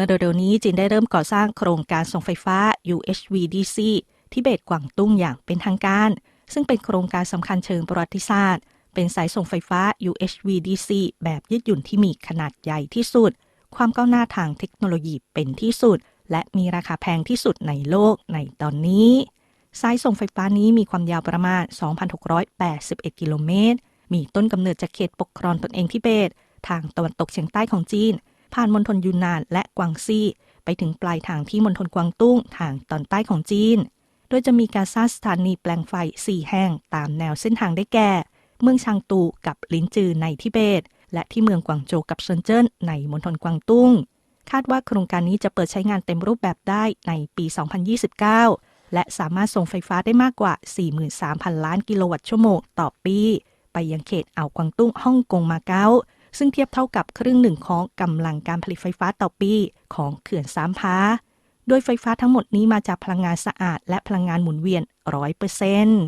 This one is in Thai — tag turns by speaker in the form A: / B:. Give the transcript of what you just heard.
A: มื่อเร็วๆนี้จีนได้เริ่มก่อสร้างโครงการส่งไฟฟ้า UHVDC ที่เบตกวางตุ้งอย่างเป็นทางการ ซึ่งเป็นโครงการสำคัญเชิงประวัติศาสตร์ เป็นสายส่งไฟฟ้า UHVDC แบบยืดหยุ่นที่มีขนาดใหญ่ที่สุด ความก้าวหน้าทางเทคโนโลยีเป็นที่สุด และมีราคาแพงที่สุดในโลกในตอนนี้สายส่งไฟฟ้านี้มีความยาวประมาณ 2,681 กิโลเมตร มีต้นกำเนิดจากเขตปกครองตนเองทิเบต ทางตะวันตกเฉียงใต้ของจีน ผ่านมณฑลยูนนานและกวางซีไปถึงปลายทางที่มณฑลกวางตุ้งทางตอนใต้ของจีน โดยจะมีการสร้างสถานีแปลงไฟ 4 แห่งตามแนวเส้นทางได้แก่ เมืองชางตูกับลินจือในทิเบต และที่เมืองกวางโจวกับเซินเจิ้นในมณฑลกวางตุ้ง คาดว่าโครงการนี้จะเปิดใช้งานเต็มรูปแบบได้ในปี 2029 และสามารถส่งไฟฟ้าได้มากกว่า 43,000 ล้านกิโลวัตต์ชั่วโมงต่อปี ไปยังเขตอ่าวกวางตุ้งฮ่องกงมาเก๊า ซึ่งเทียบเท่ากับครึ่งหนึ่งของกำลังการผลิตไฟฟ้าต่อปีของเขื่อนสามพาโดยไฟฟ้าทั้งหมดนี้มาจากพลังงานสะอาดและพลังงานหมุนเวียน 100%เปอร์เซ็นต์